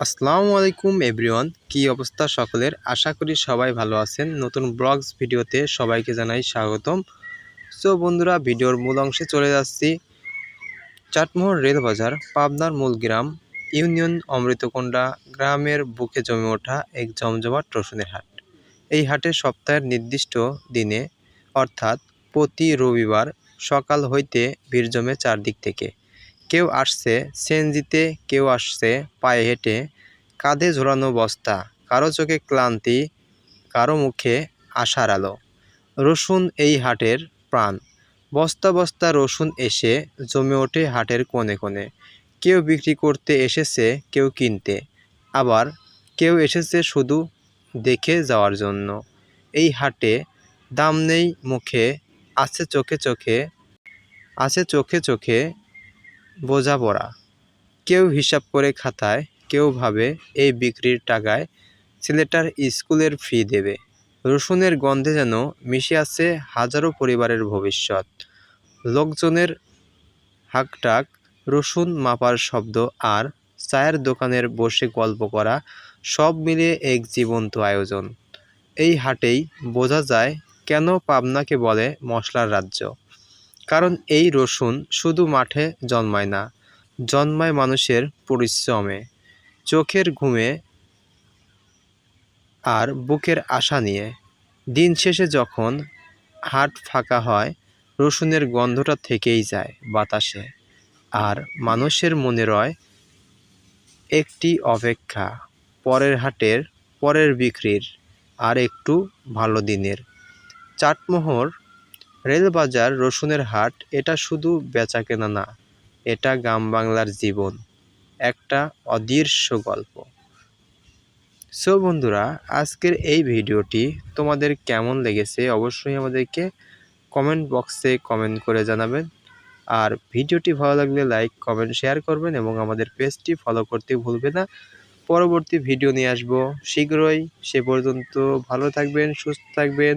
আসসালামু আলাইকুম, এভরিওয়ান। কি অবস্থা সকলের? আশা করি সবাই ভালো আছেন। নতুন ব্লগস ভিডিওতে সবাইকে জানাই স্বাগতম। সো বন্ধুরা, ভিডিওর মূল অংশে চলে যাচ্ছি। চাটমোহর রেলবাজার পাবনার মূল গ্রাম, ইউনিয়ন অমৃতকোন্ডা গ্রামের বুকে জমে ওঠা এক জমজমাট রসুনের হাট। এই হাটে সপ্তাহের নির্দিষ্ট দিনে, অর্থাৎ প্রতি রবিবার সকাল হইতে ভিড় জমে চারদিক থেকে। কেউ আসছে, সেনজিতে কেউ আসছে, পায়ে হেঁটে কাঁধে ঝোলানো বস্তা, কারও চোখে ক্লান্তি, কারও মুখে আশার আলো। রসুন এই হাটের প্রাণ। বস্তা বস্তা রসুন এসে জমে ওঠে হাটের কোণে কোণে। কেউ বিক্রি করতে এসেছে, কেউ কিনতে। আবার কেউ এসেছে শুধু দেখে যাওয়ার জন্য। এই হাটে দাম নেই মুখে, আছে চোখে চোখে, আছে চোখে চোখে বোঝা পড়া কেউ হিসাব করে খাতায়, কেউ ভাবে এই বিক্রির টাকায় ছেলেটার স্কুলের ফি দেবে। রসুনের গন্ধে যেন মিশে আছে হাজারো পরিবারের ভবিষ্যৎ। লোকজনের হাকটাক রসুন মাপার শব্দ আর চায়ের দোকানের বসে গল্প করা সব মিলিয়ে এক জীবন্ত আয়োজন। এই হাটেই বোঝা যায় কেন পাবনাকে বলে মশলার রাজ্য। কারণ এই রসুন শুধু মাঠে জন্মায় না, জন্মায় মানুষের পরিশ্রমে, চোখের ঘুমে আর বুকের আশা নিয়ে। দিন শেষে যখন হাট ফাঁকা হয়, রসুনের গন্ধটা থেকেই যায় বাতাসে আর মানুষের মনে রয় একটি অপেক্ষা, পরের হাটের পরের বিক্রির আর একটু ভালো দিনের। চাটমোহর রেলবাজার রসুনের হাট, এটা শুধু বেচা কেনা না, এটা গ্রাম বাংলার জীবন। একটা অদৃশ্য গল্প। সো বন্ধুরা, আজকের এই ভিডিওটি তোমাদের কেমন লেগেছে অবশ্যই আমাদেরকে কমেন্ট বক্সে কমেন্ট করে জানাবেন। আর ভিডিওটি ভালো লাগলে লাইক কমেন্ট শেয়ার করবেন এবং আমাদের পেজটি ফলো করতে ভুলবে না। পরবর্তী ভিডিও নিয়ে আসব। শীঘ্রই। সে পর্যন্ত ভালো থাকবেন, সুস্থ থাকবেন।